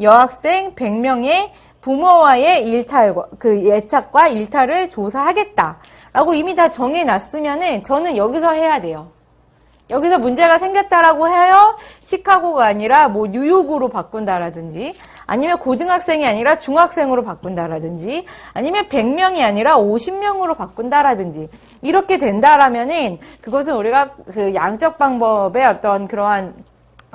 여학생 100명의 부모와의 일탈, 그 예착과 일탈을 조사하겠다. 라고 이미 다 정해놨으면은 저는 여기서 해야 돼요. 여기서 문제가 생겼다라고 해요. 시카고가 아니라 뭐 뉴욕으로 바꾼다라든지 아니면 고등학생이 아니라 중학생으로 바꾼다라든지 아니면 100명이 아니라 50명으로 바꾼다라든지 이렇게 된다라면은 그것은 우리가 그 양적 방법의 어떤 그러한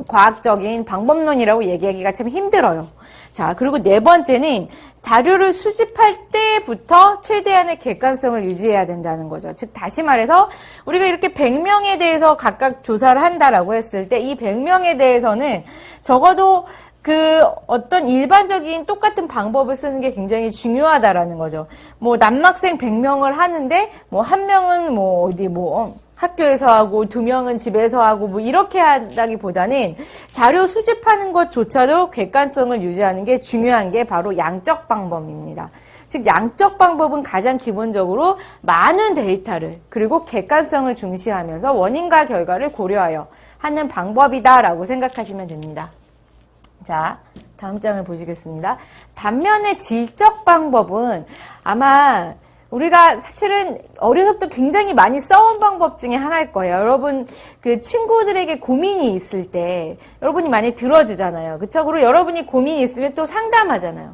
과학적인 방법론이라고 얘기하기가 참 힘들어요. 자, 그리고 네 번째는 자료를 수집할 때부터 최대한의 객관성을 유지해야 된다는 거죠. 즉, 다시 말해서 우리가 이렇게 100명에 대해서 각각 조사를 한다라고 했을 때 이 100명에 대해서는 적어도 그 어떤 일반적인 똑같은 방법을 쓰는 게 굉장히 중요하다라는 거죠. 뭐 남학생 100명을 하는데 뭐 한 명은 뭐 어디 뭐 학교에서 하고 두 명은 집에서 하고 뭐 이렇게 한다기보다는 자료 수집하는 것조차도 객관성을 유지하는 게 중요한 게 바로 양적 방법입니다. 즉 양적 방법은 가장 기본적으로 많은 데이터를 그리고 객관성을 중시하면서 원인과 결과를 고려하여 하는 방법이다라고 생각하시면 됩니다. 자, 다음 장을 보시겠습니다. 반면에 질적 방법은 아마 우리가 사실은 어려서부터 굉장히 많이 써온 방법 중에 하나일 거예요. 여러분 그 친구들에게 고민이 있을 때 여러분이 많이 들어주잖아요. 그리고 여러분이 고민이 있으면 또 상담하잖아요.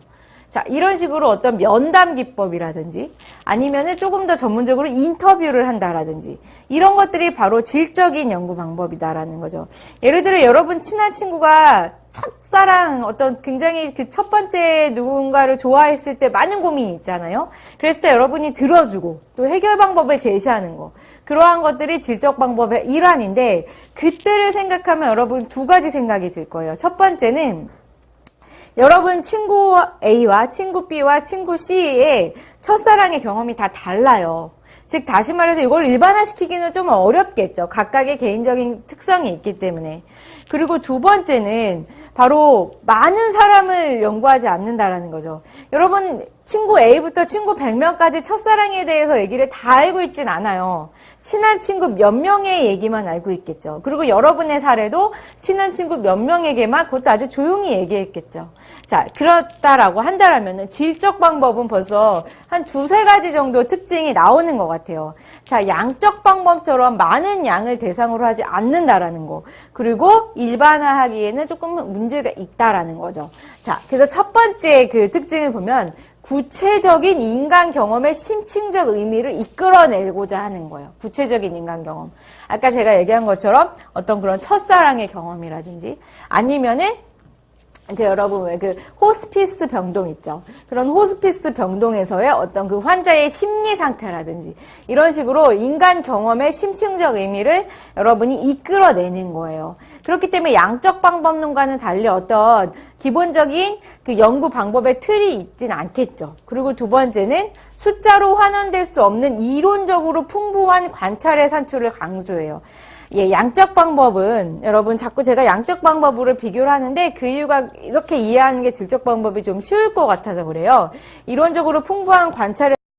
자, 이런 식으로 어떤 면담 기법이라든지 아니면은 조금 더 전문적으로 인터뷰를 한다라든지 이런 것들이 바로 질적인 연구 방법이다라는 거죠. 예를 들어 여러분 친한 친구가 첫사랑 어떤 굉장히 그 첫 번째 누군가를 좋아했을 때 많은 고민이 있잖아요. 그랬을 때 여러분이 들어주고 또 해결 방법을 제시하는 거. 그러한 것들이 질적 방법의 일환인데 그때를 생각하면 여러분 두 가지 생각이 들 거예요. 첫 번째는 여러분 친구 A와 친구 B와 친구 C의 첫사랑의 경험이 다 달라요. 즉 다시 말해서 이걸 일반화시키기는 좀 어렵겠죠. 각각의 개인적인 특성이 있기 때문에. 그리고 두 번째는 바로 많은 사람을 연구하지 않는다라는 거죠. 여러분 친구 A부터 친구 100명까지 첫사랑에 대해서 얘기를 다 알고 있진 않아요. 친한 친구 몇 명의 얘기만 알고 있겠죠. 그리고 여러분의 사례도 친한 친구 몇 명에게만 그것도 아주 조용히 얘기했겠죠. 자, 그렇다라고 한다라면 질적 방법은 벌써 한 두세 가지 정도 특징이 나오는 것 같아요. 자, 양적 방법처럼 많은 양을 대상으로 하지 않는다라는 거. 그리고 일반화하기에는 조금 문제가 있다라는 거죠. 자, 그래서 첫 번째 그 특징을 보면 구체적인 인간 경험의 심층적 의미를 이끌어내고자 하는 거예요. 구체적인 인간 경험. 아까 제가 얘기한 것처럼 어떤 그런 첫사랑의 경험이라든지 아니면은 그 여러분 왜 그 호스피스 병동 있죠. 그런 호스피스 병동에서의 어떤 그 환자의 심리 상태라든지 이런 식으로 인간 경험의 심층적 의미를 여러분이 이끌어내는 거예요. 그렇기 때문에 양적 방법론과는 달리 어떤 기본적인 그 연구 방법의 틀이 있진 않겠죠. 그리고 두 번째는 숫자로 환원될 수 없는 이론적으로 풍부한 관찰의 산출을 강조해요. 예, 양적 방법은 여러분 자꾸 제가 양적 방법으로 비교를 하는데 그 이유가 이렇게 이해하는 게 질적 방법이 좀 쉬울 것 같아서 그래요. 이론적으로 풍부한 관찰의